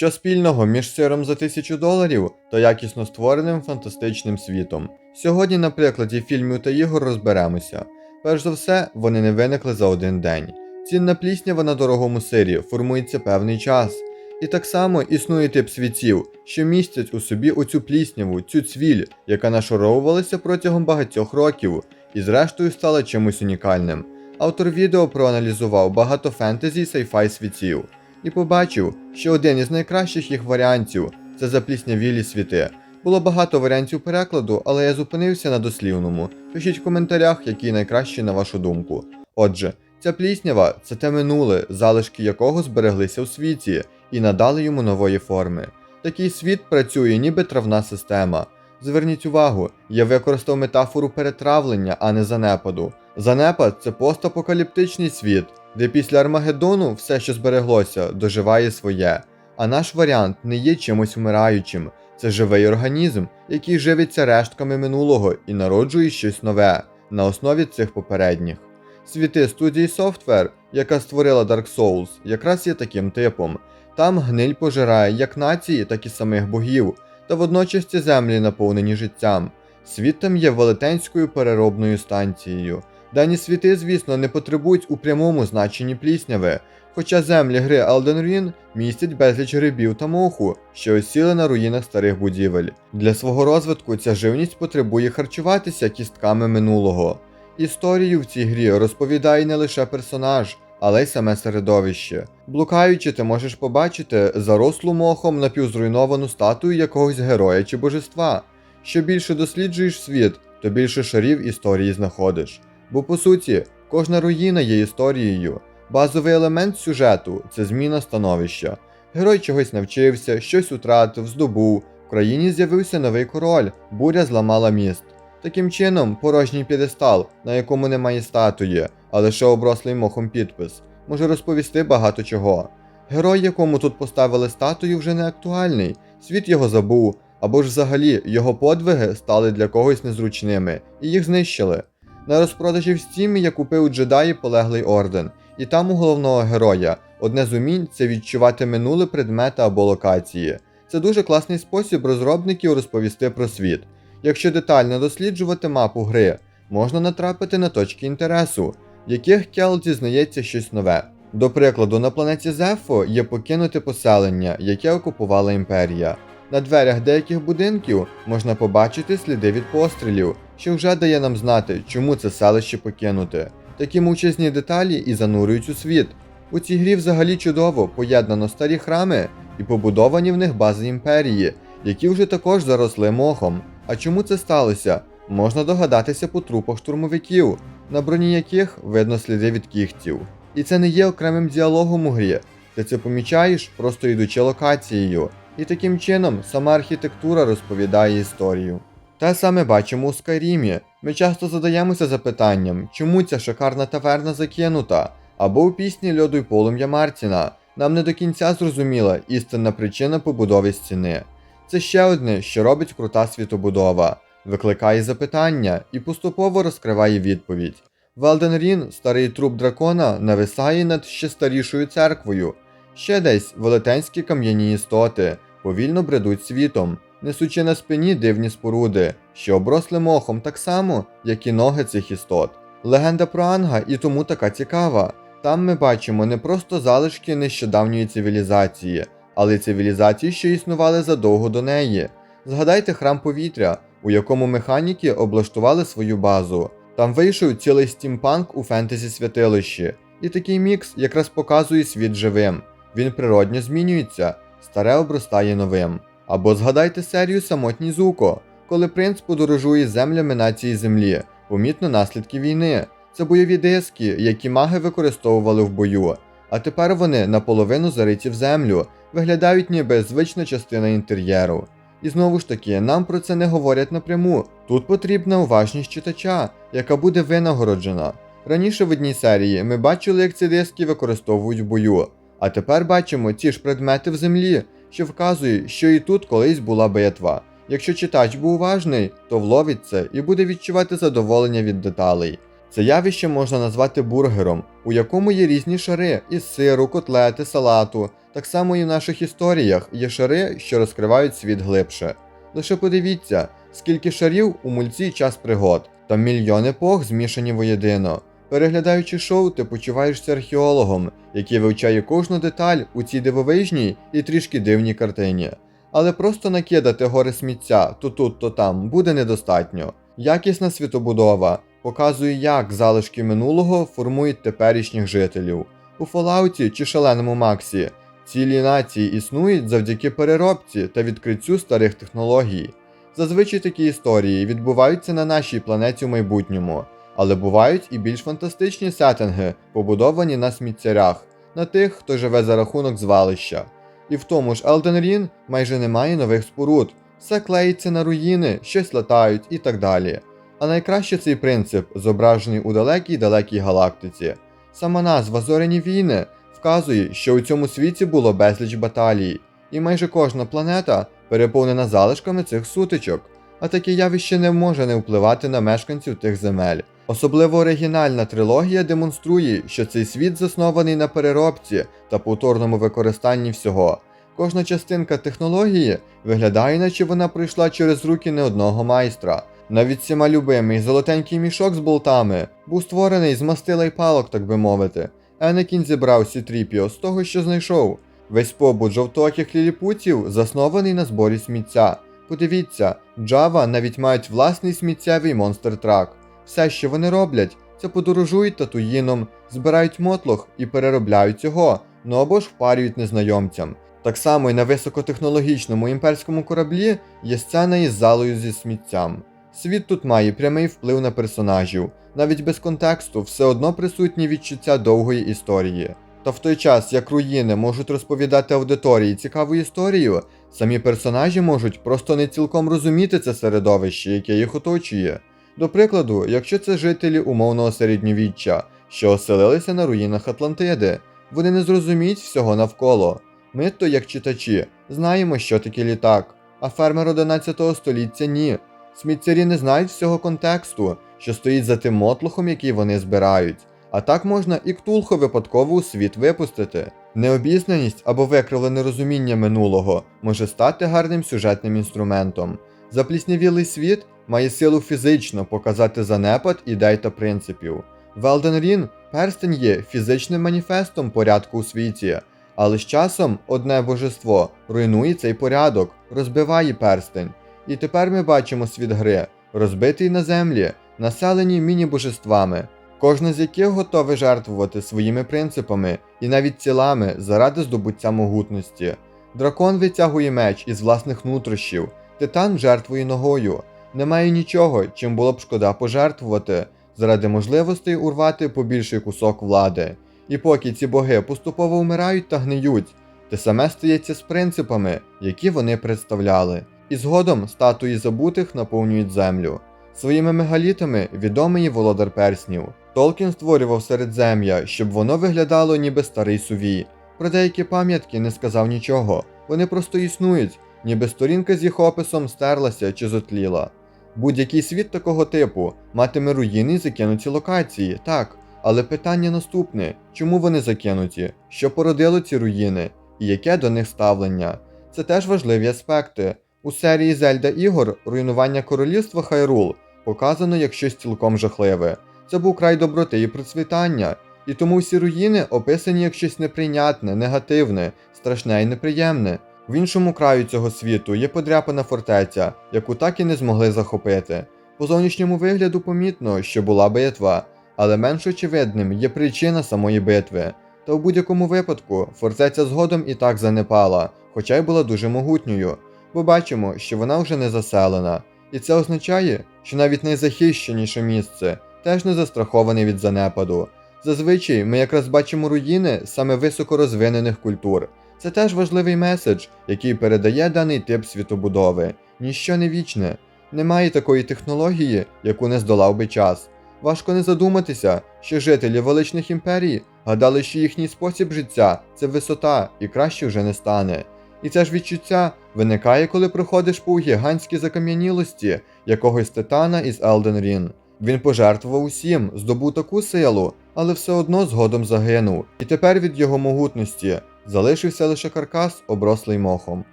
Що спільного між сиром за тисячу доларів та якісно створеним фантастичним світом? Сьогодні на прикладі фільмів та ігор розберемося. Перш за все, вони не виникли за один день. Цінна пліснява на дорогому сирі формується певний час. І так само існує тип світів, що містять у собі оцю плісняву, цю цвіль, яка нашаровувалася протягом багатьох років, і зрештою стала чимось унікальним. Автор відео проаналізував багато фентезі й сайфай світів і побачив, що один із найкращих їх варіантів це запліснявілі світи. Було багато варіантів перекладу, але я зупинився на дослівному. Пишіть в коментарях, який найкращий на вашу думку. Отже, ця пліснява це те минуле, залишки якого збереглися у світі і надали йому нової форми. Такий світ працює ніби травна система. Зверніть увагу, я використав метафору перетравлення, а не занепаду. Занепад це постапокаліптичний світ, де після Армагеддону все, що збереглося, доживає своє. А наш варіант не є чимось вмираючим. Це живий організм, який живиться рештками минулого і народжує щось нове на основі цих попередніх. Світи студії Software, яка створила Dark Souls, якраз є таким типом. Там гниль пожирає як нації, так і самих богів, та водночас ці землі наповнені життям. Світ там є велетенською переробною станцією. Дані світи, звісно, не потребують у прямому значенні плісняви, хоча землі гри Elden Ring містять безліч грибів та моху, що осіли на руїнах старих будівель. Для свого розвитку ця живність потребує харчуватися кістками минулого. Історію в цій грі розповідає не лише персонаж, але й саме середовище. Блукаючи, ти можеш побачити зарослу мохом напівзруйновану статую якогось героя чи божества. Що більше досліджуєш світ, то більше шарів історії знаходиш. Бо по суті, кожна руїна є історією. Базовий елемент сюжету це зміна становища. Герой чогось навчився, щось утратив, здобув. В країні з'явився новий король, буря зламала міст. Таким чином, порожній п'єдестал, на якому немає статуї, а лише оброслий мохом підпис, може розповісти багато чого. Герой, якому тут поставили статую, вже не актуальний, світ його забув, або ж взагалі його подвиги стали для когось незручними, і їх знищили. На розпродажі в Steam я купив джедаї полеглий орден, і там у головного героя одне з умінь це відчувати минуле предмети або локації. Це дуже класний спосіб розробників розповісти про світ. Якщо детально досліджувати мапу гри, можна натрапити на точки інтересу, в яких Кел дізнається щось нове. До прикладу, на планеті Зефо є покинуте поселення, яке окупувала імперія. На дверях деяких будинків можна побачити сліди від пострілів, що вже дає нам знати, чому це селище покинуте. Такі мовчазні деталі і занурюють у світ. У цій грі взагалі чудово поєднано старі храми і побудовані в них бази імперії, які вже також заросли мохом. А чому це сталося? Можна догадатися по трупах штурмовиків, на броні яких видно сліди від кігтів. І це не є окремим діалогом у грі. Ти це помічаєш, просто йдучи локацією. І таким чином сама архітектура розповідає історію. Те саме бачимо у Скайрімі. Ми часто задаємося запитанням, чому ця шикарна таверна закинута, або у пісні Льоду й полум'я Мартіна. Нам не до кінця зрозуміла істинна причина побудови стіни. Це ще одне, що робить крута світобудова, викликає запитання і поступово розкриває відповідь. В Ring старий труп дракона нависає над ще старішою церквою. Ще десь велетенські кам'яні істоти повільно бредуть світом, несучи на спині дивні споруди, що обросли мохом так само, як і ноги цих істот. Легенда про Анга і тому така цікава. Там ми бачимо не просто залишки нещодавньої цивілізації, але й цивілізації, що існували задовго до неї. Згадайте храм повітря, у якому механіки облаштували свою базу. Там вийшов цілий стімпанк у фентезі святилищі, і такий мікс якраз показує світ живим. Він природньо змінюється, старе обростає новим. Або згадайте серію Самотній Зуко, коли принц подорожує землями нації землі, помітно наслідки війни. Це бойові диски, які маги використовували в бою. А тепер вони наполовину зариті в землю, виглядають ніби звична частина інтер'єру. І знову ж таки, нам про це не говорять напряму. Тут потрібна уважність читача, яка буде винагороджена. Раніше в одній серії ми бачили, як ці диски використовують в бою, а тепер бачимо ті ж предмети в землі, що вказує, що і тут колись була битва. Якщо читач був уважний, то вловить це і буде відчувати задоволення від деталей. Це явище можна назвати бургером, у якому є різні шари із сиру, котлети, салату, Так само і в наших історіях є шари, що розкривають світ глибше. Лише подивіться, скільки шарів у мульці час пригод, там мільйон епох змішані воєдино. Переглядаючи шоу, ти почуваєшся археологом, який вивчає кожну деталь у цій дивовижній і трішки дивній картині. Але просто накидати гори сміття то тут, то там буде недостатньо. Якісна світобудова показує, як залишки минулого формують теперішніх жителів. У Fallout чи шаленому Максі цілі нації існують завдяки переробці та відкриттю старих технологій. Зазвичай такі історії відбуваються на нашій планеті в майбутньому, але бувають і більш фантастичні сеттинги, побудовані на сміттярях, на тих, хто живе за рахунок звалища. І в тому ж Elden Ring майже немає нових споруд, все клеїться на руїни, щось латають і так далі. А найкраще цей принцип зображений у далекій далекій галактиці. Сама назва Зоряні війни вказує, що у цьому світі було безліч баталій, і майже кожна планета переповнена залишками цих сутичок, а таке явище не може не впливати на мешканців тих земель. Особливо оригінальна трилогія демонструє, що цей світ заснований на переробці та повторному використанні всього. Кожна частинка технології виглядає, наче вона пройшла через руки не одного майстра. Навіть всіма любимий золотенький мішок з болтами був створений з мастила й палок, так би мовити. Енекін зібрав Сітріпіо з того, що знайшов. Весь побут жовтоких ліліпутів заснований на зборі сміття. Подивіться, Java навіть мають власний сміттєвий монстр трак. Все, що вони роблять, це подорожують татуїном, збирають мотлох і переробляють його, ну або ж впарюють незнайомцям. Так само і на високотехнологічному імперському кораблі є сцена із залою зі сміттям. Світ тут має прямий вплив на персонажів, навіть без контексту все одно присутні відчуття довгої історії. Та в той час, як руїни можуть розповідати аудиторії цікаву історію, самі персонажі можуть просто не цілком розуміти це середовище, яке їх оточує. До прикладу, якщо це жителі умовного середньовіччя, що оселилися на руїнах Атлантиди, вони не зрозуміють всього навколо. Ми, то як читачі, знаємо, що таке літак, а фермер 11 століття ні. Сміттярі не знають всього контексту, що стоїть за тим мотлухом, який вони збирають. А так можна і ктулху випадково у світ випустити. Необізнаність або викривлене розуміння минулого може стати гарним сюжетним інструментом. Запліснявілий світ має силу фізично показати занепад ідей та принципів. В Elden Ring перстень є фізичним маніфестом порядку у світі, але з часом одне божество руйнує цей порядок, розбиває перстень. І тепер ми бачимо світ гри, розбитий на землі, населені міні-божествами, кожне з яких готове жертвувати своїми принципами і навіть тілами заради здобуття могутності. Дракон витягує меч із власних нутрощів, титан жертвує ногою. Немає нічого, чим було б шкода пожертвувати, заради можливостей урвати побільший кусок влади. І поки ці боги поступово вмирають та гниють, те саме стається з принципами, які вони представляли. І згодом статуї забутих наповнюють землю. Своїми мегалітами відомий володар перснів. Толкін створював середзем'я, щоб воно виглядало ніби старий сувій. Про деякі пам'ятки не сказав нічого, вони просто існують, ніби сторінка з їх описом стерлася чи зотліла. Будь-який світ такого типу матиме руїни і закинуті локації, так, але питання наступне: чому вони закинуті, що породило ці руїни, і яке до них ставлення? Це теж важливі аспекти. У серії Зельда ігор руйнування королівства Хайрул показано як щось цілком жахливе. Це був край доброти і процвітання, і тому всі руїни описані як щось неприйнятне, негативне, страшне і неприємне. В іншому краю цього світу є подряпана фортеця, яку так і не змогли захопити. По зовнішньому вигляду помітно, що була битва, але менш очевидним є причина самої битви. Та в будь-якому випадку фортеця згодом і так занепала, хоча й була дуже могутньою, бо бачимо, що вона вже не заселена. І це означає, що навіть найзахищеніше місце теж не застраховане від занепаду. Зазвичай ми якраз бачимо руїни саме високорозвинених культур. Це теж важливий меседж, який передає даний тип світобудови. Ніщо не вічне. Немає такої технології, яку не здолав би час. Важко не задуматися, що жителі величних імперій гадали, що їхній спосіб життя це висота і краще вже не стане. І це ж відчуття виникає, коли проходиш по гігантській закам'янілості якогось титана із Elden Ring. Він пожертвував усім, здобув таку силу, але все одно згодом загинув. І тепер від його могутності залишився лише каркас, оброслий мохом.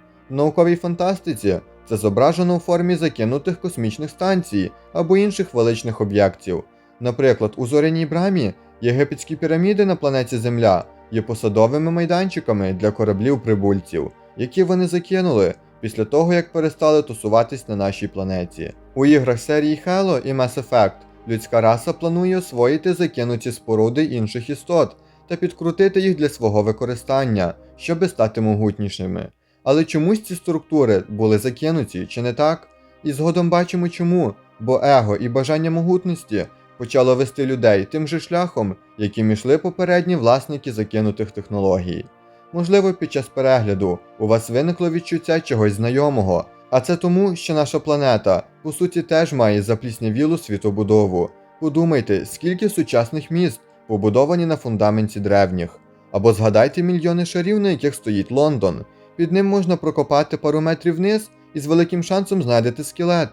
В науковій фантастиці це зображено у формі закинутих космічних станцій або інших величних об'єктів. Наприклад, у зоряній брамі єгипетські піраміди на планеті Земля є посадовими майданчиками для кораблів прибульців, які вони закинули після того, як перестали тусуватись на нашій планеті. У іграх серії Halo і Mass Effect людська раса планує освоїти закинуті споруди інших істот та підкрутити їх для свого використання, щоби стати могутнішими. Але чомусь ці структури були закинуті, чи не так? І згодом бачимо чому, бо его і бажання могутності почало вести людей тим же шляхом, яким ішли попередні власники закинутих технологій. Можливо, під час перегляду у вас виникло відчуття чогось знайомого, а це тому, що наша планета, по суті, теж має запліснявілу світобудову. Подумайте, скільки сучасних міст побудовані на фундаменті древніх. Або згадайте мільйони шарів, на яких стоїть Лондон. Під ним можна прокопати пару метрів вниз і з великим шансом знайдете скелет.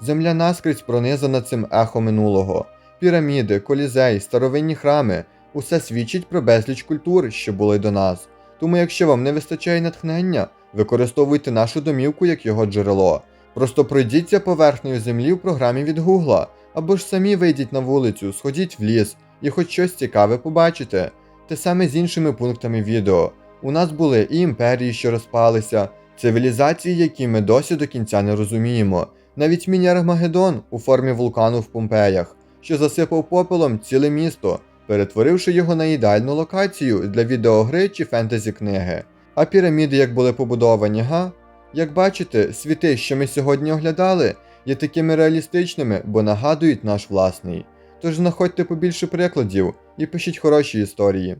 Земля наскрізь пронизана цим ехо минулого. Піраміди, колізей, старовинні храми усе свідчить про безліч культур, що були до нас. Тому, якщо вам не вистачає натхнення, використовуйте нашу домівку як його джерело. Просто пройдіться поверхнею землі в програмі від Гугла, або ж самі вийдіть на вулицю, сходіть в ліс і хоч щось цікаве побачите. Те саме з іншими пунктами відео. У нас були і імперії, що розпалися, цивілізації, які ми досі до кінця не розуміємо, навіть міні-Армагеддон у формі вулкану в Помпеях, що засипав попелом ціле місто, перетворивши його на ідеальну локацію для відеогри чи фентезі книги. А піраміди як були побудовані, га? Як бачите, світи, що ми сьогодні оглядали, є такими реалістичними, бо нагадують наш власний. Тож знаходьте побільше прикладів і пишіть хороші історії.